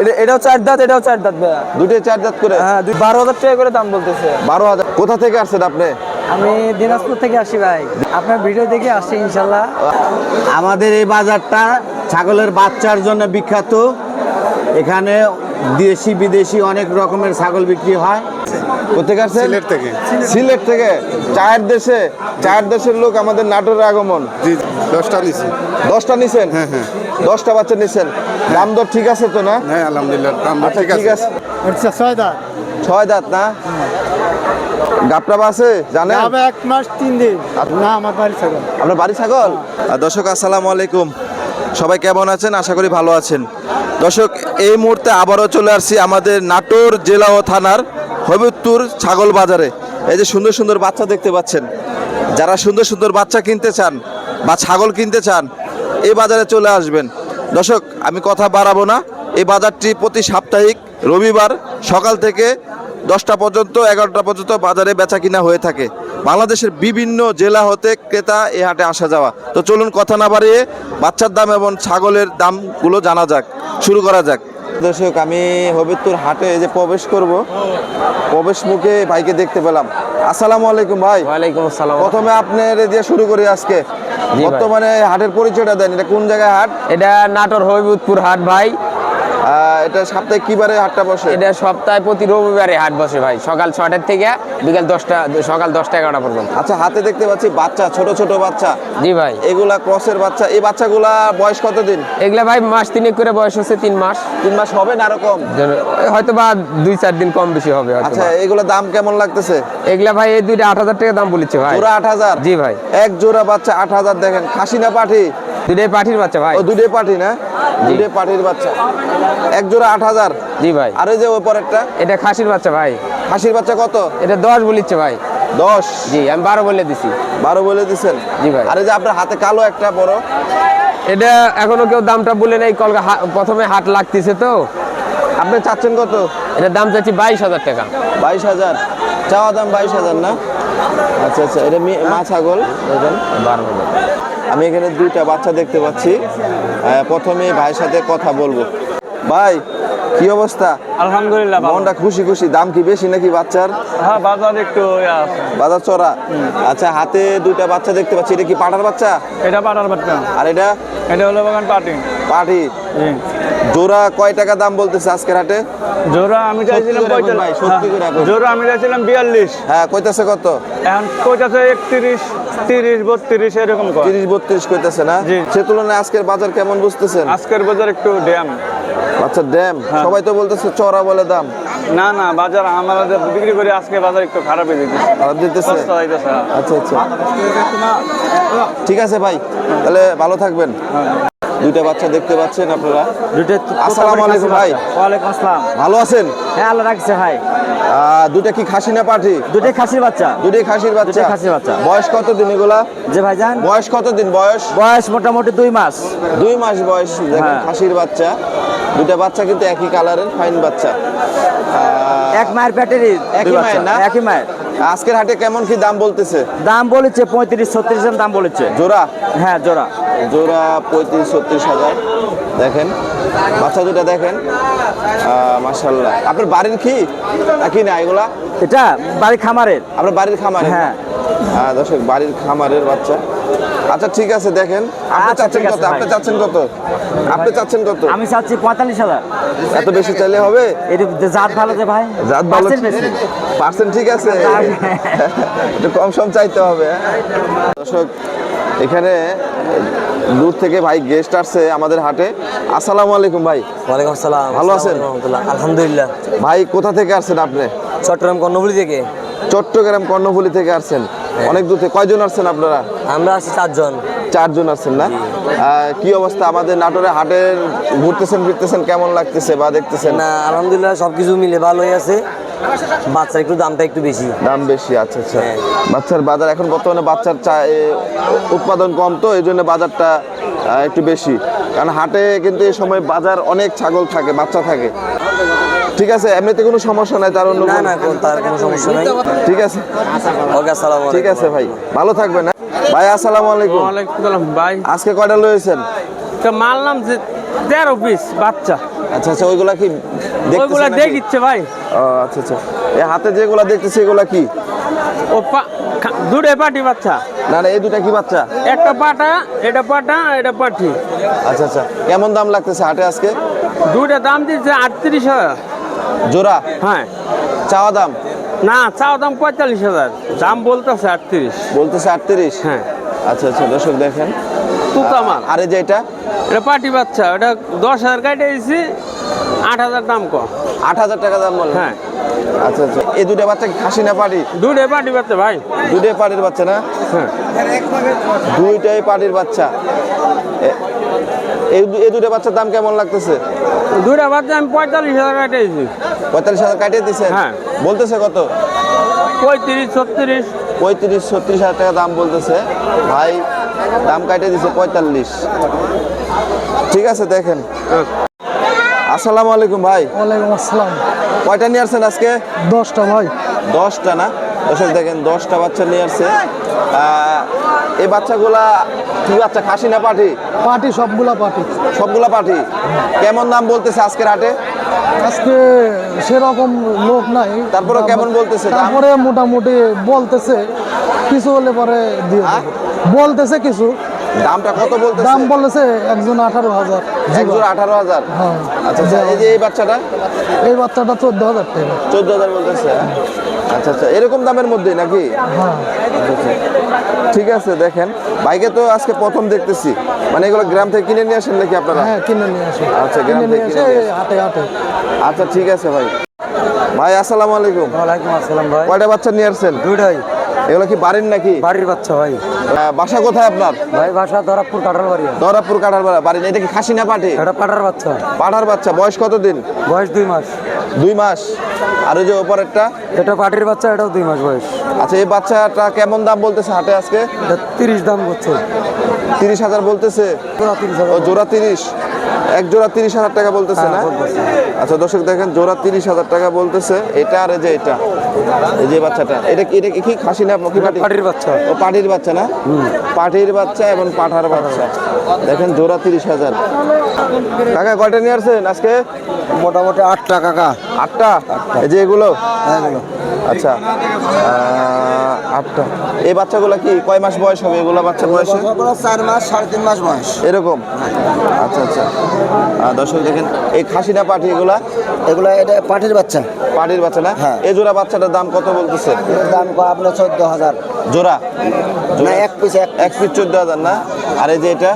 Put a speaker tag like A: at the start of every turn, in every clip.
A: এটা এটাও চার দাঁত এটাও চার দাঁত ভাইয়া।
B: দুটোই চার দাঁত করে?
A: হ্যাঁ দুই বারো হাজার টাকা করে দাম বলতেছে।
B: বারো হাজার। কোথা থেকে আসছেন আপনি?
A: আমি দিনাজপুর থেকে আসি ভাই। আপনার ভিডিও দেখে আসছি ইনশাল্লাহ।
C: আমাদের এই বাজারটা ছাগলের বাচ্চার জন্য বিখ্যাত। এখানে দেশি বিদেশি অনেক রকমের ছাগল বিক্রি হয়।
B: কোথেকে আসছেন?
D: সিলেট থেকে।
B: সিলেট থেকে? চায়ের দেশে? চায়ের দেশের লোক আমাদের নাটোরের আগমন।
D: জি। দশটা নিছি।
B: দশটা নিছেন?
D: হ্যাঁ, হ্যাঁ।
B: দশটা বাচ্চা নিছেন? দাম দর ঠিক আছে তো না?
D: হ্যাঁ আলহামদুলিল্লাহ দাম দর
B: আচ্ছা
D: ঠিক আছে।
A: আচ্ছা ছয় দাঁত।
B: ছয় দাঁত না? গাপটা আছে জানেন?
A: এক মাস তিন দিন। না আমার বাড়ি ছাগল।
B: আপনার বাড়ি ছাগল? দর্শক আসসালামু আলাইকুম। সবাই কেমন আছেন? আশা করি ভালো আছেন। দর্শক এই মুহূর্তে আবারও চলে আসছি আমাদের নাটোর জেলা ও থানার হবিবপুর ছাগল বাজারে। এই যে সুন্দর সুন্দর বাচ্চা দেখতে পাচ্ছেন। যারা সুন্দর সুন্দর বাচ্চা কিনতে চান বা ছাগল কিনতে চান এই বাজারে চলে আসবেন। দর্শক, আমি কথা বাড়াবো না। এই বাজারটি প্রতি সাপ্তাহিক রবিবার সকাল থেকে দশটা পর্যন্ত, এগারোটা পর্যন্ত বাজারে বেচা কিনা হয়ে থাকে। বাংলাদেশের বিভিন্ন জেলা হতে ক্রেতা এ হাটে আসা যাওয়া। তো চলুন কথা না বাড়িয়ে বাচ্চার দাম এবং ছাগলের দামগুলো জানা যাক, শুরু করা যাক। দর্শক আমি হবিবপুর হাটে এই যে প্রবেশ করব। প্রবেশ মুখে ভাইকে দেখতে পেলাম। আসসালামু আলাইকুম ভাই।
E: ওয়ালাইকুম আসসালাম।
B: প্রথমে আপনার দিয়ে শুরু করি আজকে। বর্তমানে হাটের পরিচয়টা দেন এটা কোন জায়গায় হাট?
E: এটা নাটোর হবিবুদপুর হাট ভাই।
B: এটা সপ্তাহে কিবারে হাটটা বসে?
E: এটা সপ্তাহে প্রতি রবিবারে হাট বসে ভাই। সকাল ছটার থেকে বিকাল দশটা সকাল দশটা এগারোটা পর্যন্ত।
B: আচ্ছা হাতে দেখতে পাচ্ছি বাচ্চা ছোট ছোট বাচ্চা।
E: জি ভাই।
B: এগুলা ক্রসের বাচ্চা। এই বাচ্চাগুলা বয়স কতদিন?
E: এগুলা ভাই মাস তিনেক করে বয়স হচ্ছে তিন মাস।
B: তিন মাস হবে না এরকম
E: হয়তো বা দুই চার দিন কম বেশি হবে
B: আচ্ছা। এগুলা দাম কেমন লাগতেছে?
E: এগুলা ভাই এই দুইটা আট হাজার টাকা দাম বলেছে ভাই।
B: জোড়া আট হাজার?
E: জি ভাই।
B: এক জোড়া বাচ্চা আট হাজার দেখেন খাসি না পাঠি?
E: দুইটাই পাঠির বাচ্চা ভাই।
B: ও দুটে পাঠি না? দুটে পাঠির বাচ্চা। এক জোড়া আট হাজার।
E: জি ভাই।
B: আর ওই যে ওই পরেরটা?
E: এটা খাসির বাচ্চা ভাই।
B: খাসির বাচ্চা কত?
E: এটা দশ বলিচ্ছে ভাই।
B: দশ?
E: জি আমি বারো বলে দিছি।
B: বারো বলে দিচ্ছেন
E: জি ভাই।
B: আর যে আপনার হাতে কালো একটা বড়?
E: এটা এখনও কেউ দামটা বলে নাই কলকা প্রথমে হাট লাগতেছে তো।
B: আপনি চাচ্ছেন কত?
E: এটার দাম চাচ্ছি বাইশ হাজার টাকা।
B: বাইশ হাজার। চাওয়া দাম বাইশ হাজার না? আচ্ছা আচ্ছা এটা মি- মা ছাগল দেখেন।
E: বারো হাজার।
B: আমি এখানে দুইটা বাচ্চা দেখতে পাচ্ছি। প্রথমে ভাইয়ের সাথে কথা বলব। ভাই কি অবস্থা?
A: আলহামদুলিল্লাহ
B: মনটা খুশি খুশি। দাম কি বেশি নাকি বাচ্চার?
A: হ্যাঁ বাজার একটু
B: বাজার চড়া? আচ্ছা হাতে দুইটা বাচ্চা দেখতে পাচ্ছি। এটা কি পাটার বাচ্চা?
A: এটা পাটার বাচ্চা।
B: আর এটা?
A: এটা হলো বাগান পাটি।
B: পাটি? জোড়া কয় টাকা দাম বলতেছে আজকের হাটে?
A: জোড়া আমি চাইছিলাম
B: করে
A: জোড়া আমি চাইছিলাম বিয়াল্লিশ।
B: হ্যাঁ কইতাছে কত?
A: এখন কইতাছে একত্রিশ। তিরিশ বত্রিশ এরকম কয়?
B: তিরিশ বত্রিশ কইতাছে না। সে তুলনায় আজকের বাজার কেমন বুঝতেছেন?
A: আজকের বাজার একটু ড্যাম।
B: আচ্ছা ড্যাম?
A: হ্যাঁ।
B: সবাই তো বলতেছে চড়া বলে দাম।
A: না না বাজার আমরা বিক্রি করি আজকে বাজার একটু খারাপ হয়ে যেতেছে
B: খারাপ দিতেছে আচ্ছা আচ্ছা। ঠিক আছে ভাই তাহলে ভালো থাকবেন। দুইটা বাচ্চা দেখতে পাচ্ছেন আপনারা। আসসালামু আলাইকুম ভাই।
A: ওয়ালাইকুম আসসালাম।
B: ভালো আছেন?
A: হ্যাঁ আল্লাহ রাখছে ভাই।
B: দুইটা কি খাসি না পাঠি
A: দুটোই খাসির বাচ্চা।
B: দুটোই খাসির বাচ্চা।
A: খাসির বাচ্চা।
B: বয়স কত দিন এগুলা?
A: যে ভাইজান।
B: বয়স কত দিন বয়স?
A: বয়স মোটামুটি দুই মাস।
B: দুই মাস বয়স দেখেন
A: হ্যাঁ।
B: খাসির বাচ্চা। দুইটা বাচ্চা কিন্তু একই কালারের ফাইন বাচ্চা।
A: এক মায়ের প্যাটেরই
B: একই মায়ের না?
A: একই মায়ের।
B: আজকের হাটে কেমন কি দাম বলতেছে?
A: দাম বলেছে পঁয়ত্রিশ ছত্রিশ দাম বলেছে।
B: জোড়া?
A: হ্যাঁ জোড়া।
B: জোড়া পঁয়ত্রিশ ছত্রিশ হাজার। দেখেন। বাচ্চা দুটা দেখেন। মাসাল্লাহ আপনার বাড়ির কি? নাকি না এগুলা?
A: এটা বাড়ির খামারের।
B: আপনার বাড়ির খামার
A: হ্যাঁ।
B: হ্যাঁ দর্শক বাড়ির খামারের বাচ্চা। আচ্ছা ঠিক আছে দেখেন। আপনি
A: আচ্ছা,
B: চাচ্ছেন কত? আপনি। চাচ্ছেন কত? আপনি চাচ্ছেন কত?
A: আমি চাচ্ছি পঁয়তাল্লিশ হাজার।
B: এত বেশি চাইলে হবে?
A: এটা জাত ভালো যে ভাই
B: জাত ভালো পার্সেন্ট ঠিক আছে। একটু কম সম চাইতে হবে। হ্যাঁ? দর্শক এখানে দূর থেকে ভাই গেস্ট আসছে আমাদের হাটে। আসসালামু আলাইকুম ভাই।
F: ওয়ালাইকুম আসসালাম।
B: ভালো আছেন?
F: আলহামদুলিল্লাহ।
B: ভাই কোথা থেকে আসছেন আপনি?
F: চট্টগ্রাম কর্ণফুলি থেকে।
B: চট্টগ্রাম কর্ণফুলি থেকে আসছেন। অনেক দূর থেকে। কয়জন আসছেন আপনারা?
F: আমরা আছি চারজন।
B: চারজন আসছেন না? কি অবস্থা? আমাদের নাটোরে হাটের ঘুরতেছেন ফিরতেছেন কেমন লাগতেছে বা দেখতেছেন?
F: না আলহামদুলিল্লাহ সবকিছু মিলে ভালোই আছে। বাচ্চার একটু দামটা একটু বেশি।
B: দাম বেশি আচ্ছা আচ্ছা।
F: হ্যাঁ।
B: বাচ্চার বাজার এখন বর্তমানে বাচ্চার উৎপাদন কম তো এই জন্য বাজারটা একটু বেশি। কারণ হাটে কিন্তু এই সময় বাজার অনেক ছাগল থাকে বাচ্চা থাকে। ঠিক আছে? এমনিতে কোনো সমস্যা নাই তার অন্য
F: না
B: কোনো-
F: না তার কোনো সমস্যা নাই।
B: ঠিক আছে?
F: ওকে আসসালাম
B: ঠিক আছে ভাই। ভালো থাকবেন হ্যাঁ? ভাই আসসালামু আলাইকুম।
A: ওয়ালাইকুম সালাম ভাই।
B: আজকে কয়টা লয়েছেন
A: তো মাল নাম যে তেরো পিস বাচ্চা।
B: আচ্ছা আচ্ছা ওইগুলা কি
A: ওইগুলা? দেখিচ্ছে ভাই।
B: ও আচ্ছা আচ্ছা। এই হাতে যেগুলা দেখতেছি এগুলা কি?
A: ও দুটো পাটি বাচ্চা।
B: না না এই দুটা কি বাচ্চা?
A: একটা পাটা এটা পাটা এটা পাঠি
B: আচ্ছা আচ্ছা। কেমন দাম লাগতেছে হাটে আজকে?
A: দুটা দাম দিচ্ছে আটত্রিশ হাজার।
B: জোড়া?
A: হ্যাঁ।
B: চাওয়া দাম?
A: না চাও দাম পঁয়তাল্লিশ হাজার। দাম বলতেছে আটত্রিশ।
B: বলতেছে আটত্রিশ?
A: হ্যাঁ।
B: আচ্ছা আচ্ছা দর্শক দেখেন।
A: তুতা মাল
B: আরে যে এটা?
A: এটা পাটি বাচ্চা ওটা দশ হাজার কাটে দিয়েছি। আট হাজার দাম কম।
B: আট হাজার টাকা দাম বলে?
A: হ্যাঁ।
B: আচ্ছা আচ্ছা। এই দুটা বাচ্চা খাসি না পাটি
A: দুটো পাটি বাচ্চা ভাই।
B: দুটাই পাটির বাচ্চা না?
A: হ্যাঁ।
B: দুইটাই পাটির বাচ্চা। এই এই দুটো বাচ্চার দাম কেমন লাগতেছে?
A: দুটা বাচ্চা আমি পঁয়তাল্লিশ হাজার কাটে দিয়েছি
B: পঁয়তাল্লিশ হাজার কাটিয়ে দিচ্ছেন
A: হ্যাঁ।
B: বলতেছে কত?
A: পঁয়ত্রিশ ছত্রিশ।
B: পঁয়ত্রিশ ছত্রিশ হাজার টাকা দাম বলতেছে। ভাই দাম কাটিয়ে দিছে পঁয়তাল্লিশ। ঠিক আছে দেখেন। আসসালামু আলাইকুম ভাই।
G: ওয়ালাইকুম আসসালাম।
B: কয়টা নিয়ে আসছেন আজকে?
G: দশটা ভাই।
B: দশটা না? দর্শক দেখেন দশটা বাচ্চা নিয়ে আসছে। এই বাচ্চাগুলা কি বাচ্চা খাসি না পাঠি?
G: পার্টি সবগুলা পার্টি
B: সবগুলা পাঠি। কেমন দাম বলতেছে আজকের হাটে
G: আজকে সেরকম লোক নাই।
B: তারপরে কেমন বলতেছে
G: তারপরে মোটামুটি বলতেছে কিছু হলে পরে দিয়ে
B: হ্যাঁ?
G: বলতেছে কিছু।
B: দামটা কত বলতেছে?
G: দাম বলেছে একজন আঠারো হাজার।
B: একজোড়া আঠারো হাজার?
G: হ্যাঁ।
B: আচ্ছা আচ্ছা এই যে এই বাচ্চাটা?
G: এই বাচ্চাটা চোদ্দ হাজার টাকা।
B: চোদ্দ হাজার বলতেছে? আচ্ছা আচ্ছা এরকম দামের মধ্যেই নাকি?
G: হ্যাঁ।
B: ঠিক আছে দেখেন। বাইকে তো আজকে প্রথম দেখতেছি। মানে এগুলো গ্রাম থেকে কিনে নিয়ে আসেন নাকি আপনারা?
G: হ্যাঁ কিনে নিয়ে আসে
B: আচ্ছা,
G: কিনে
B: গ্রাম
G: নিয়ে
B: থেকে কিনে নিয়ে
G: হাটে হাটে।
B: আচ্ছা ঠিক আছে ভাই। ভাই আসসালামু আলাইকুম।
F: ওয়ালাইকুম আসসালাম ভাই।
B: কয়টা বাচ্চা নিয়ে আসছেন?
F: দুইটাই।
B: এগুলো কি বাড়ির নাকি?
F: বাড়ির বাচ্চা ভাই।
B: বাসা কোথায় আপনার?
F: ভাই বাসা ধরাপুর কাটার বাড়ি
B: দরাপুর কাটার বাড়ি এটা কি খাসি না পাঠি
F: এটা পাটার বাচ্চা।
B: পাঠার বাচ্চা। বয়স কত দিন
F: বয়স দুই মাস।
B: দুই মাস। আর ওই যে ওপরেরটা?
F: এটা পাটির বাচ্চা এটাও দুই মাস বয়স।
B: আচ্ছা এই বাচ্চাটা কেমন দাম বলতেছে হাটে আজকে?
F: তিরিশ দাম করছে
B: তিরিশ হাজার বলতেছে? জোড়া তিরিশ। এক জোড়া তিরিশ হাজার টাকা বলতেছে
F: হ্যাঁ,
B: না? আচ্ছা দর্শক দেখেন জোড়া তিরিশ হাজার টাকা বলতেছে। এটা আর যে এটা। এই যে বাচ্চাটা। এটা কি এটা কি খাসি না কি পাটি?
F: পাটির বাচ্চা।
B: ও পাটির বাচ্চা না? পাটির বাচ্চা এবং পাঠার বাচ্চা। দেখেন জোড়া তিরিশ হাজার। কাকা কয়টা নিয়ে আসছেন আজকে?
F: মোটামুটি আটটা কাকা।
B: আটটা? এই যে এগুলো? আচ্ছা। আটটা। এই বাচ্চাগুলো কি কয় মাস বয়স হবে এগুলো বাচ্চা বয়সে?
F: চার মাস সাড়ে তিন মাস বয়স।
B: এরকম? আচ্ছা আচ্ছা। দর্শক দেখেন এই খাসিটা পাঠি এগুলা?
F: এগুলো এটা পাটির বাচ্চা।
B: পাটির বাচ্চা না?
F: হ্যাঁ।
B: এই জোড়া বাচ্চাটার দাম কত বলতেছে?
F: দাম আপনার চোদ্দ হাজার।
B: জোড়া?
F: না এক পিস এক
B: পিস চোদ্দ হাজার না? আর এই যে এটা?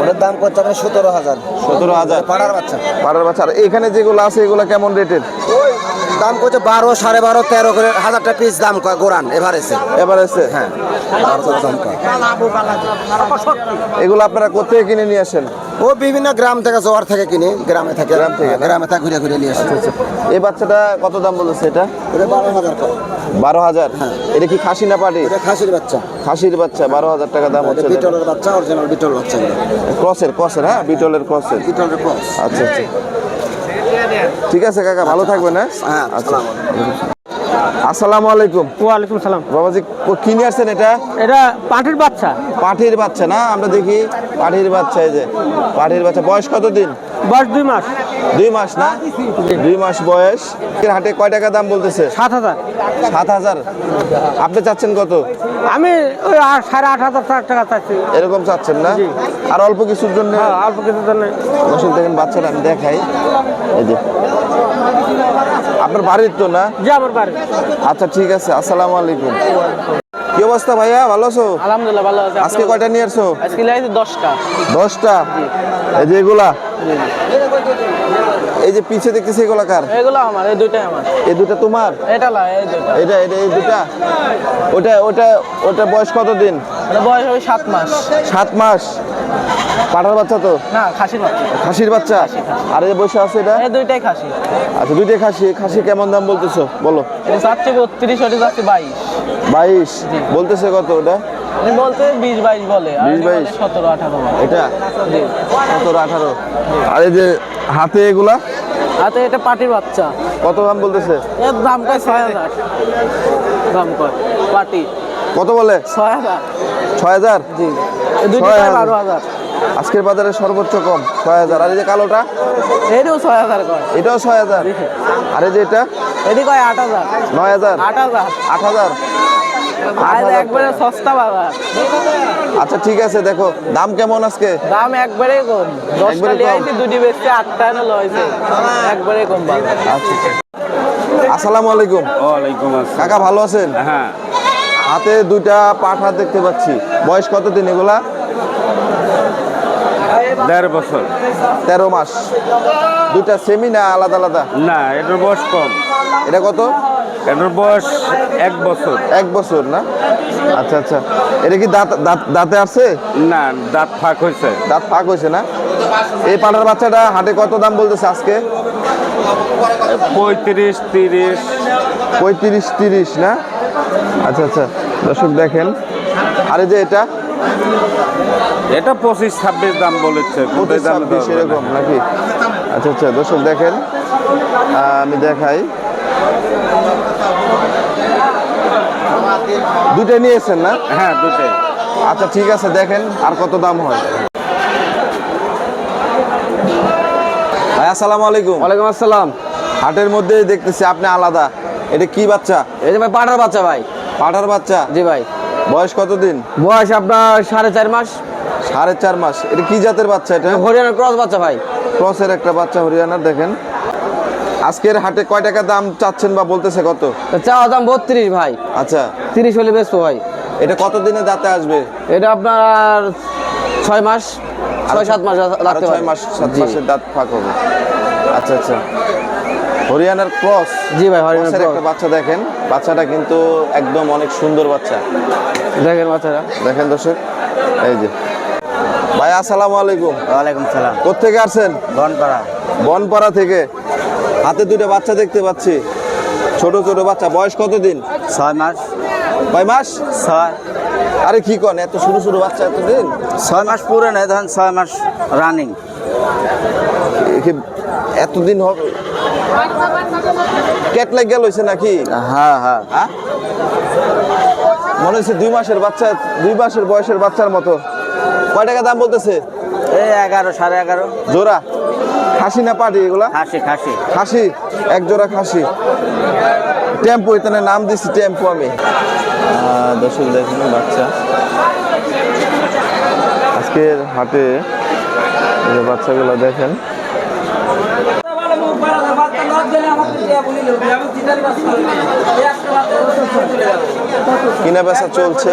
F: ওটার দাম করছে আপনার সতেরো হাজার।
B: সতেরো হাজার।
F: পাড়ার বাচ্চা।
B: পাড়ার বাচ্চা। আর এখানে যেগুলো আছে এগুলো কেমন রেটের?
F: দাম করছে বারো সাড়ে বারো তেরো করে হাজারটা পিস দাম কয় গোরান এভারেজে
B: আছে
F: হ্যাঁ।
B: এগুলো আপনারা কোথেকে কিনে নিয়ে আসেন?
F: ও বিভিন্ন গ্রাম থেকে জোয়ার থেকে কিনি গ্রামে থাকে
B: গ্রাম থেকে,
F: গ্রামে থেকে ঘুরে ঘুরে নিয়ে আসে।
B: এই বাচ্চাটা কত দাম বলতেছে এটা?
F: এটা বারো হাজার
B: বারো হাজার? এটা কি খাসি না পাটি?
F: এটা খাসির বাচ্চা।
B: খাসির বাচ্চা বারো হাজার টাকা দাম হচ্ছে
F: বিটলের বাচ্চা অরিজিনাল বিটল বাচ্চা
B: ক্রসের ক্রসের হ্যাঁ? বিটলের ক্রসের
F: বিটলের ক্রস।
B: আচ্ছা আচ্ছা। ঠিক আছে কাকা ভালো থাকবেন হ্যাঁ?
F: হ্যাঁ
B: আচ্ছা। আসসালামু আলাইকুম।
A: ওয়ালাইকুম সালাম।
B: বাবাজি ক- নিয়ে আসছেন এটা?
A: এটা পাটির বাচ্চা।
B: পাঠির বাচ্চা না? আমরা দেখি পাঠির বাচ্চা এই যে। পাঠির বাচ্চা বয়স কত দিন
A: বয়স দুই মাস।
B: দুই মাস না? দুই মাস বয়স। হাটে কয় টাকা দাম বলতেছে?
A: সাত হাজার।
B: সাত হাজার। আপনি চাচ্ছেন কত?
A: আমি ওই সাড়ে আট হাজার টাকা চাচ্ছি।
B: এরকম চাচ্ছেন না? আর অল্প কিছুর জন্য
A: হ্যাঁ অল্প কিছু জন্য।
B: দেখেন বাচ্চারা আমি দেখাই। এই যে। আপনার বাড়ির তো না?
A: জি আমার বাড়ি।
B: আচ্ছা ঠিক আছে আসসালামু আলাইকুম। কি অবস্থা ভাইয়া ভালো আছো?
A: আলহামদুলিল্লাহ ভালো আছি।
B: আজকে কয়টা নিয়ে আসছো?
A: আজকে লাইছে দশটা।
B: দশটা? এই যে এগুলা? এই যে পিছে দেখতেছি এগুলা কার?
A: এগুলো আমার এই দুইটাই আমার।
B: এই দুটা তোমার?
A: এটা লা এই দুইটা।
B: এটা এটা এই দুটা ওটা ওটা ওটা বয়স কত দিন
A: বয়স হবে সাত মাস।
B: সাত মাস। পাঠার বাচ্চা তো?
A: না খাসির বাচ্চা।
B: খাসির বাচ্চা? আর এই বসে আছে এটা?
A: এই দুইটাই খাসি।
B: আচ্ছা দুইটাই খাসি। খাসি কেমন দাম বলতেছো? বলো।
A: এটা চাচ্ছে বত্রিশ ওটা চাচ্ছে বাইশ।
B: বাইশ? বলতেছে কত ওটা?
A: বলতে বিশ বাইশ বলে আর
B: 20,
A: এনে বলে
B: 22
A: সতেরো আঠারো
B: এটা? সতেরো আঠারো। আর এই যে হাতে এগুলা?
A: হাতে এটা পাটির বাচ্চা।
B: কত দাম বলতেছে?
A: এর দাম কয়? ছয় হাজার। দাম কয়? পাটি।
B: কত বলে?
A: ছয় হাজার।
B: ছয় হাজার?
A: জি। বারো হাজার।
B: আজকের বাজারে সর্বোচ্চ কম ছয় হাজার। আর এই যে কালোটা?
A: এটাও ছয় হাজার কয়।
B: এটাও ছয় হাজার। আর এই যে এটা?
A: এটি কয়? আট হাজার।
B: নয় হাজার।
A: আট হাজার।
B: আট হাজার।
A: একবারে সস্তা বাজার।
B: আচ্ছা ঠিক আছে দেখো দাম কেমন আজকে?
A: দাম একবারে কম। দশটা লিয়াইছি দুটি বেচতে আটটা এনে লয়েছে একবারে কম
B: আচ্ছা আসসালামু আলাইকুম।
D: ওয়ালাইকুম আসসালাম।
B: কাকা ভালো আছেন?
D: হ্যাঁ।
B: হাতে দুইটা পাঠা দেখতে পাচ্ছি। বয়স কত দিন এগুলা?
D: দেড় বছর।
B: তেরো মাস। দুটা সেমি না আলাদা আলাদা?
D: না এটার বয়স কম।
B: এটা কত?
D: এটার বয়স এক বছর।
B: এক বছর না? আচ্ছা আচ্ছা। এটা কি দাঁত দাঁত দাঁতে আসছে
D: না দাঁত ফাঁক হয়েছে।
B: দাঁত ফাঁক হয়েছে না? এই পাঠার বাচ্চাটা হাটে কত দাম বলতেছে আজকে?
D: পঁয়ত্রিশ তিরিশ।
B: পঁয়ত্রিশ তিরিশ না? আচ্ছা আচ্ছা। দর্শক দেখেন। আরে যে এটা?
D: এটা পঁচিশ ছাব্বিশ দাম বলেছে।
B: পঁচিশ
D: দাম
B: ছাব্বিশ এরকম নাকি? আচ্ছা আচ্ছা। দর্শক দেখেন। আমি দেখাই। দুটো নিয়েছেন না?
D: হ্যাঁ দুটাই
B: আচ্ছা ঠিক আছে দেখেন আর কত দাম হয়। ভাই আসসালামু আলাইকুম।
F: ওয়ালাইকুম আসসালাম।
B: হাটের মধ্যে দেখতেছি আপনি আলাদা। এটা কি বাচ্চা?
F: এই যে ভাই পাঠার বাচ্চা ভাই।
B: পাঠার বাচ্চা?
F: জি ভাই।
B: বয়স কতদিন?
F: বয়স আপনার সাড়ে চার মাস।
B: সাড়ে চার মাস। এটা কি জাতের বাচ্চা এটা?
F: হরিয়ানার ক্রস বাচ্চা ভাই।
B: ক্রসের একটা বাচ্চা হরিয়ানার দেখেন। আজকের হাটে কয় টাকা দাম চাচ্ছেন বা বলতেছে কত?
F: তো চাওয়া দাম বত্রিশ ভাই।
B: আচ্ছা।
F: তিরিশ হলে বেচবো ভাই।
B: এটা কতদিনে দাঁতে আসবে?
F: এটা আপনার ছয় মাস ছয় সাত মাস লাগতে
B: ছয় মাস সাত মাসের দাঁত ফাঁক হবে। আচ্ছা আচ্ছা। হরিয়ানার ক্রস।
F: জি ভাই হরিয়ানার
B: একটা বাচ্চা দেখেন। বাচ্চাটা কিন্তু একদম অনেক সুন্দর বাচ্চা।
F: দেখেন বাচ্চারা
B: দেখেন দর্শক এই যে। ভাই আসসালামু আলাইকুম।
C: ওয়ালাইকুম সালাম।
B: কোথেকে আসছেন?
C: বনপাড়া।
B: বনপাড়া থেকে। হাতে দুটো বাচ্চা দেখতে পাচ্ছি। ছোট ছোট বাচ্চা। বয়স কত দিন
C: ছয় মাস।
B: কয় মাস?
C: ছয়।
B: আরে কি কন এত শুরু শুরু বাচ্চা এতদিন?
C: ছয় মাস পুরো নেই ধরেন ছয় মাস রানিং
B: এতদিন হবে কেট গেল হয়েছে নাকি?
C: হ্যাঁ হ্যাঁ।
B: হ্যাঁ? মনে হচ্ছে দুই মাসের বাচ্চা দুই মাসের বয়সের বাচ্চার মতো। কয় টাকা দাম বলতেছে?
C: এই এগারো সাড়ে এগারো।
B: জোড়া? খাসি না পাটি এগুলা?
C: খাসি খাসি।
B: খাসি? এক জোড়া খাসি। টেম্পো এখানে নাম দিছি টেম্পো আমি। দর্শক দেখেন বাচ্চা। আজকের হাটে যে বাচ্চাগুলো দেখেন। কিনা বেচা চলছে।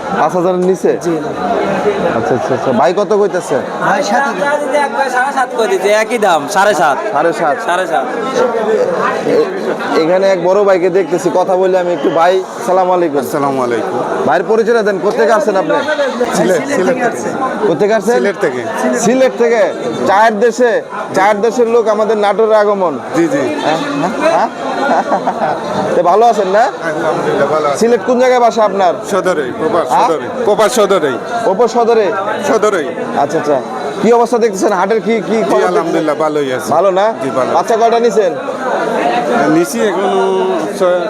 G: পাঁচ হাজারের নিচে?
B: আচ্ছা আচ্ছা আচ্ছা। ভাই কত কইতেছে?
G: ভাই সাত
F: একই দাম সাড়ে সাত।
B: সাড়ে সাত।
F: সাড়ে সাত।
B: এখানে এক বড় ভাইকে দেখতেছি কথা বলে আমি একটু ভাই সালাম আলাইকুম।
D: আসসালামু আলাইকুম।
B: ভাইয়ের পরিচয় দেন কোথেকে আসছেন আপনি?
D: সিলেট সিলেট
B: কোথেকে আসছেন?
D: সিলেট থেকে।
B: সিলেট থেকে। চায়ের দেশে চায়ের দেশের লোক আমাদের নাটোরের আগমন।
D: জি জি।
B: হ্যাঁ? হ্যাঁ? ভালো আছেন না?
D: আলহামদুলিল্লাহ ভালো আছি।
B: সিলেট কোন জায়গায় বাসা আপনার?
D: সদরে? সদরে প্রপার সদরে
B: ওপর সদরে
D: সদরে
B: আচ্ছা আচ্ছা। কি অবস্থা দেখতেছেন? হাটের কি কি খবর?
D: আলহামদুলিল্লাহ ভালোই আছে।
B: ভালো না?
D: জি ভালো।
B: বাচ্চা কয়টা নিছেন?
D: নিছি এখনও ছয়-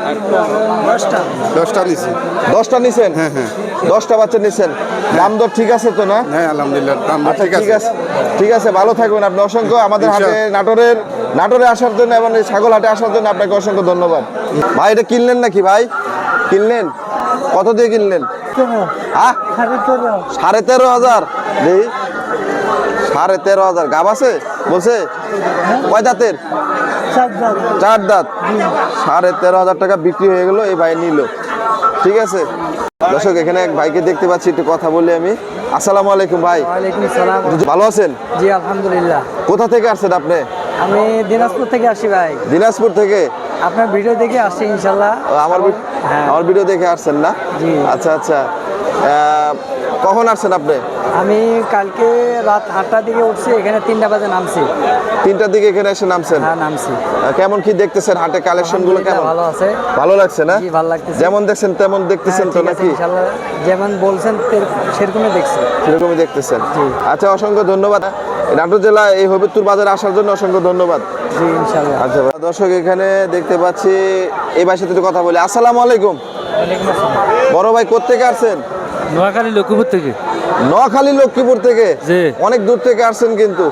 D: দশটা। নিছি।
B: দশটা নিছেন?
D: হ্যাঁ হ্যাঁ।
B: দশটা বাচ্চা নিছেন। দাম দর ঠিক আছে তো না?
D: হ্যাঁ আলহামদুলিল্লাহ দাম দর
B: আচ্ছা
D: ঠিক
B: ঠিক
D: আছে।
B: আছে। ঠিক আছে ভালো থাকবেন আপনি। অসংখ্য আমাদের হাটে নাটোরের নাটোরে আসার জন্য এবং এই ছাগল হাটে আসার জন্য আপনাকে অসংখ্য ধন্যবাদ। ভাই এটা কিনলেন নাকি ভাই? কিনলেন? কত দিয়ে কিনলেন? হ্যাঁ? সাড়ে তেরো হাজার। সাড়ে তেরো হাজার। গাব আছে? বলছে? কয় দাঁতের? চার দাঁত। সাড়ে তেরো হাজার টাকা বিক্রি হয়ে গেল এই ভাই নিল। ঠিক আছে? দর্শক এখানে এক ভাইকে দেখতে পাচ্ছি একটু কথা বলি আমি। আসসালামু আলাইকুম ভাই। ভালো আছেন?
G: জি আলহামদুলিল্লাহ।
B: কোথা থেকে আসছেন আপনি?
G: আমি দিনাজপুর থেকে আসি ভাই।
B: দিনাজপুর থেকে?
G: আপনার ভিডিও দেখে আসছি ইনশাল্লাহ
B: আমার
G: হ্যাঁ।
B: আমার ভিডিও দেখে আসছেন না। আচ্ছা আচ্ছা। কখন আসছেন আপনি?
G: আমি কালকে রাত আটটার দিকে উঠছি এখানে তিনটা বাজে নামছি।
B: তিনটার দিকে এখানে এসে নামছেন?
G: হ্যাঁ নামছি।
B: কেমন কি দেখতেছেন হাটে কালেকশনগুলো কেমন?
G: ভালো আছে।
B: ভালো লাগছে না?
G: ভালো লাগছে
B: যেমন দেখছেন তেমন দেখতেছেন
G: হ্যাঁ,
B: তো নাকি?
G: যেমন বলছেন সেরকমই দেখছি।
B: সেরকমই দেখতেছেন।
G: জি।
B: আচ্ছা অসংখ্য ধন্যবাদ। নাটোর জেলা এই হবিবপুর বাজারে আসার জন্য অসংখ্য ধন্যবাদ। আচ্ছা দর্শক এখানে দেখতে পাচ্ছি এই ভাইয়ের সাথে একটু কথা বলি। আসসালামু আলাইকুম। বড় ভাই কোথেকে আসছেন?
A: নোয়াখালী লক্ষ্মীপুর থেকে।
B: নোয়াখালী লক্ষ্মীপুর থেকে?
A: জি।
B: অনেক দূর থেকে আসছেন কিন্তু।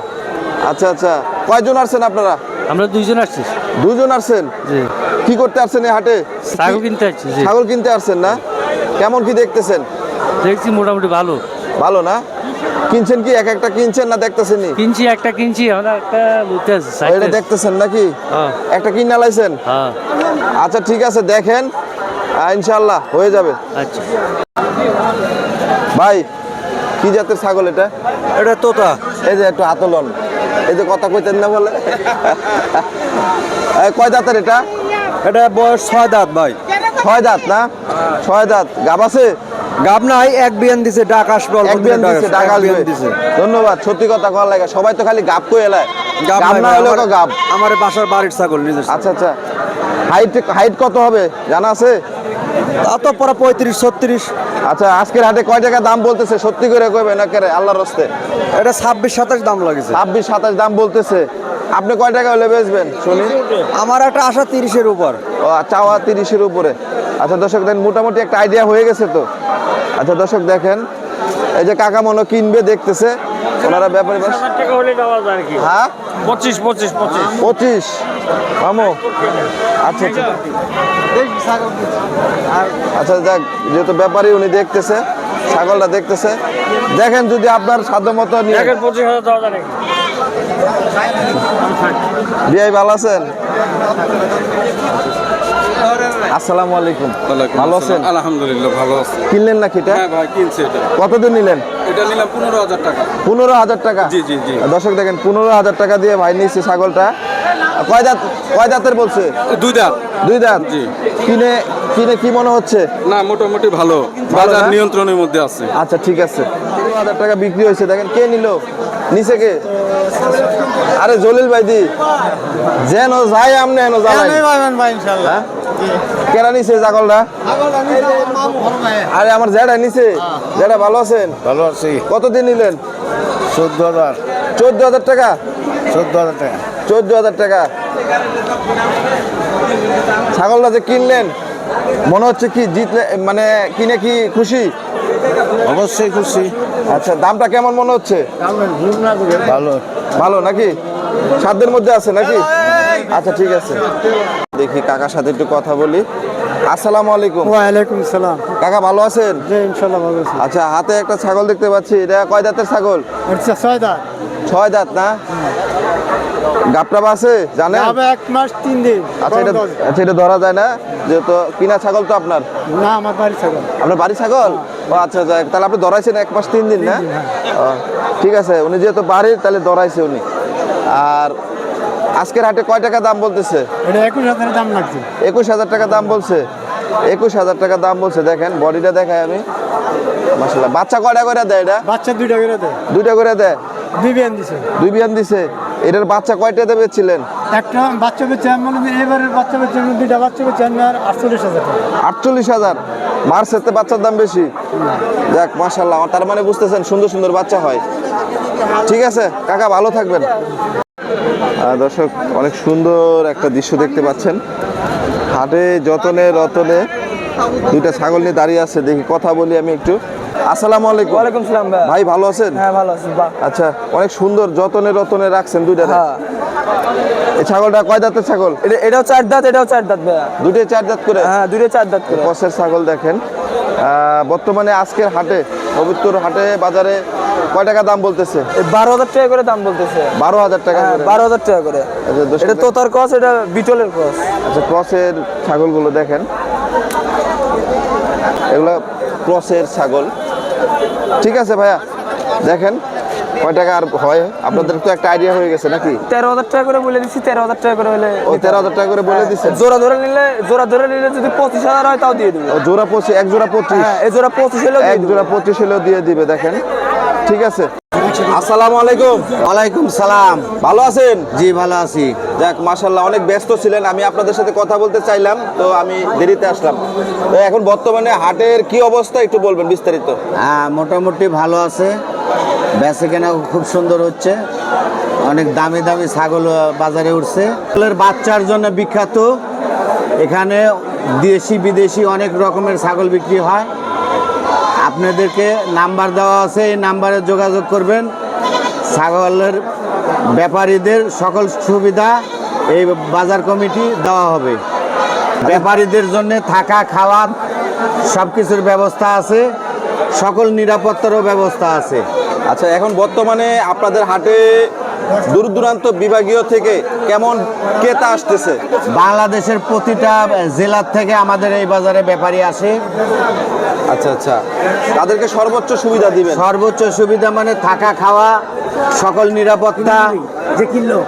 B: আচ্ছা আচ্ছা কয়জন আসছেন আপনারা?
A: আমরা দুইজন আসছি।
B: দুজন আসছেন?
A: জি।
B: কি করতে আসছেন এই হাটে?
A: ছাগল কিনতে আসছি জি।
B: ছাগল কিনতে আসছেন না? কেমন কি দেখতেছেন?
A: দেখছি মোটামুটি ভালো।
B: ভালো না? কিনছেন কি? এক একটা কিনছেন না দেখতেছেন নি
A: কিনছি একটা কিনছি আমরা একটা
B: এটা দেখতেছেন নাকি?
A: হ্যাঁ।
B: একটা কিনা লাইছেন?
A: হ্যাঁ।
B: আচ্ছা ঠিক আছে দেখেন। ইনশাল্লাহ হয়ে যাবে।
A: আচ্ছা।
B: ভাই কি জাতের ছাগল এটা?
C: এটা তোতা।
B: এই যে একটু আতলন। এই যে কথা কইতেন না বলে। এই, কয় দাঁতের এটা?
C: এটা বয়স ছয় দাঁত ভাই।
B: ছয় দাঁত না? ছয় দাঁত। গাব আছে?
C: গাব নাই এক বিয়ান দিছে ডাক আসবে অল্প
B: দিছে ডাক আসবে। ধন্যবাদ সত্যি কথা কওয়ার লাগে। সবাই তো খালি গাব কই এলায় গাব না তো গাব।
C: আমার বাসার বাড়ির ছাগল নিজের
B: আচ্ছা আচ্ছা। হাইট হাইট কত হবে? জানা আছে?
C: তা তো পরে পঁয়ত্রিশ ছত্রিশ।
B: আচ্ছা আজকের হাটে কয় টাকা দাম বলতেছে? সত্যি করে কইবে না কেরে আল্লাহর রস্তে।
C: এটা ছাব্বিশ সাতাশ দাম লাগেছে।
B: ছাব্বিশ সাতাশ দাম বলতেছে। আপনি কয় টাকা হলে বেচবেন শুনি?
C: আমার একটা আশা তিরিশের উপর।
B: ও চাওয়া তিরিশের উপরে। আচ্ছা দর্শক দেখেন মোটামুটি একটা আইডিয়া হয়ে গেছে তো? আচ্ছা দর্শক দেখেন এই যে কাকা মনে কিনবে দেখতেছে। ওনারা ব্যাপারে বাস-
A: টাকা হলে দেওয়া যায় কি।
B: হ্যাঁ?
A: পঁচিশ পঁচিশ পঁচিশ।
B: পঁচিশ। মামু? আচ্ছা আচ্ছা। আচ্ছা যাক যেহেতু ব্যাপারী উনি দেখতেছে ছাগলটা দেখতেছে। দেখেন যদি আপনার সাধ্য মতো নিয়ে
A: পঁচিশ হাজার দেওয়া যায় নাকি?
B: বিআই ভালো আছেন? আসসালামু আলাইকুম। ভালো আছেন?
D: আলহামদুলিল্লাহ ভালো আছে।
B: কিনলেন নাকি এটা
D: হ্যাঁ ভাই কিনছে এটা।
B: কতদিন নিলেন?
D: এটা নিলাম পনেরো হাজার টাকা।
B: পনেরো হাজার টাকা?
D: জি, জি, জি।
B: দর্শক দেখেন পনেরো হাজার টাকা দিয়ে ভাই নিচ্ছে ছাগলটা। কয় দাঁত কয় দাঁতের বলছে?
D: দুই দাঁত।
B: দুই দাঁত?
D: জি।
B: কিনে কিনে কি মনে হচ্ছে?
D: না মোটামুটি ভালো। বাজার নিয়ন্ত্রণের মধ্যে আছে।
B: আচ্ছা ঠিক আছে। পনেরো হাজার টাকা বিক্রি হয়েছে। দেখেন কে নিল? নিচে কে আরে জলিল ভাই দি। যেন যাই আমনে এনো জ্বালাই হ্যাঁ? কেরা নিছে ছাগলটা? আরে আমার জেডা নিছে। জেডা ভালো আছেন?
C: ভালো আছি।
B: কতদিন নিলেন?
C: চোদ্দ হাজার
B: চোদ্দ হাজার টাকা?
C: চোদ্দ হাজার টাকা।
B: চোদ্দ হাজার টাকা। ছাগলটা যে কিনলেন মনে হচ্ছে কি জিতলে মানে কিনে কি খুশি?
C: অবশ্যই খুশি।
B: আচ্ছা দামটা কেমন মনে হচ্ছে?
C: ভালো।
B: ভালো নাকি? সাধ্যের মধ্যে আছে নাকি? আচ্ছা ঠিক আছে। দেখি কাকার সাথে একটু কথা বলি। আসসালামু আলাইকুম।
G: ওয়ালাইকুম সালাম।
B: কাকা ভালো আছেন?
G: জি ইনশাল্লাহ ভালো আছি।
B: আচ্ছা হাতে একটা ছাগল দেখতে পাচ্ছি। এটা কয় দাঁতের ছাগল?
G: আচ্ছা ছয় দাঁত।
B: ছয় দাঁত না? গাপটা আছে? জানেন?
G: যাবে এক মাস তিন দিন।
B: আচ্ছা এটা আচ্ছা এটা ধরা যায় না? যেহেতু কিনা ছাগল তো আপনার?
G: না আমার বাড়ি ছাগল।
B: আপনার বাড়ি ছাগল? ও আচ্ছা আচ্ছা তাহলে আপনি ধরাইছেন এক মাস তিন দিন না? ও, ঠিক আছে উনি যেহেতু বাড়ির তাহলে ধরাইছে উনি। আর আজকের হাটে কয় টাকা দাম বলতেছে?
G: এটা একুশ হাজারের দাম লাগছে।
B: একুশ হাজার টাকা দাম বলছে। একুশ হাজার টাকা দাম বলছে দেখেন বডিটা দেখাই আমি। মাসাল্লাহ বাচ্চা কয়টা করে দেয় এটা?
G: বাচ্চা দুইটা করে দেয়।
B: দুইটা করে দেয়?
G: দুই বিয়ান দিছে।
B: দুই বিয়ান দিছে। এটার বাচ্চা কয়টাতে বেচছিলেন?
G: একটা বাচ্চা বেচে আমি এবারের বাচ্চা বেচে দুইটা বাচ্চা বেচে আমি আর আটচল্লিশ হাজার
B: আটচল্লিশ হাজার। মার্চেতে বাচ্চার দাম বেশি? দেখ মাসাল্লাহ তার মানে বুঝতেছেন, সুন্দর সুন্দর বাচ্চা হয়। ঠিক আছে? কাকা, ভালো থাকবেন। দর্শক, অনেক সুন্দর একটা দৃশ্য দেখতে পাচ্ছেন। হাটে যতনে রতনে দুইটা ছাগল নিয়ে দাঁড়িয়ে আছে, দেখি কথা বলি আমি একটু। আসসালামু আলাইকুম।
F: ওয়ালাইকুম সালাম ভাই।
B: ভাই ভালো আছেন?
F: হ্যাঁ ভালো আছি বা
B: আচ্ছা অনেক সুন্দর যতনে রতনে রাখছেন দুইটা
F: হ্যাঁ।
B: এই ছাগলটা কয় দাঁতের ছাগল?
F: এটা এটাও চার দাঁত এটাও চার দাঁত ভাইয়া।
B: দুইটাই চার দাঁত করে?
F: হ্যাঁ দুটো চার দাঁত করে।
B: কষের ছাগল দেখেন। বর্তমানে আজকের হাটে পবিত্র হাটে বাজারে কয় টাকা দাম বলতেছে?
F: এই বারো হাজার টাকা করে দাম বলতেছে।
B: বারো হাজার টাকা
F: হ্যাঁ বারো হাজার টাকা করে।
B: আচ্ছা,
F: এটা তোতার কস এটা বিটলের কস
B: আচ্ছা ক্রসের ছাগলগুলো দেখেন। এগুলো ক্রসের ছাগল। ঠিক আছে ভাইয়া দেখেন কয় টাকা আর হয়? আপনাদের তো একটা আইডিয়া হয়ে গেছে নাকি?
F: তেরো হাজার টাকা করে বলে দিচ্ছি তেরো হাজার টাকা করে হলে
B: ও তেরো হাজার টাকা করে বলে দিচ্ছে
F: জোড়া ধরে নিলে জোড়া ধরে নিলে যদি পঁচিশ হাজার হয় তাও দিয়ে দিবে।
B: জোড়া পঁচিশ এক জোড়া পঁচিশ।
F: হ্যাঁ এই জোড়া পঁচিশ হলেও
B: এক জোড়া পঁচিশ হলেও দিয়ে দিবে দেখেন। ঠিক আছে। আসসালামু আলাইকুম।
C: ওয়ালাইকুম সালাম।
B: ভালো আছেন?
C: জি ভালো আছি।
B: যাক মাশাল্লাহ অনেক ব্যস্ত ছিলেন। আমি আপনাদের সাথে কথা বলতে চাইলাম তো আমি দেরিতে আসলাম। তো এখন বর্তমানে হাটের কি অবস্থা একটু বলবেন বিস্তারিত।
C: হ্যাঁ মোটামুটি ভালো আছে। বেচে কেনা খুব সুন্দর হচ্ছে। অনেক দামি দামি ছাগল বাজারে উঠছে। বাচ্চার জন্য বিখ্যাত। এখানে দেশি বিদেশি অনেক রকমের ছাগল বিক্রি হয়। আপনাদেরকে নাম্বার দেওয়া আছে এই নাম্বারে যোগাযোগ করবেন। ছাগলের ব্যাপারীদের সকল সুবিধা এই বাজার কমিটি দেওয়া হবে। ব্যাপারীদের জন্য থাকা খাওয়া সব কিছুর ব্যবস্থা আছে সকল নিরাপত্তারও ব্যবস্থা আছে।
B: আচ্ছা এখন বর্তমানে আপনাদের হাটে দূর দূরান্ত বিভাগীয় থেকে কেমন ক্রেতা আসতেছে?
C: বাংলাদেশের প্রতিটা জেলার থেকে আমাদের এই বাজারে ব্যাপারী আসে।
B: আচ্ছা আচ্ছা। তাদেরকে সর্বোচ্চ সুবিধা দিবেন।
C: সর্বোচ্চ সুবিধা মানে থাকা খাওয়া সকল নিরাপত্তা। যে কিনলো।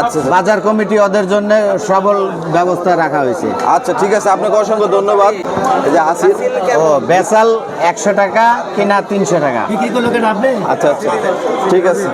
B: আচ্ছা
C: বাজার কমিটি ওদের জন্য সবল ব্যবস্থা রাখা হয়েছে।
B: আচ্ছা ঠিক আছে। আপনাকে অসংখ্য ধন্যবাদ। এই যে আসিফ
C: ও বেচাল একশো টাকা কিনা তিনশো টাকা।
B: আচ্ছা আচ্ছা। ঠিক আছে।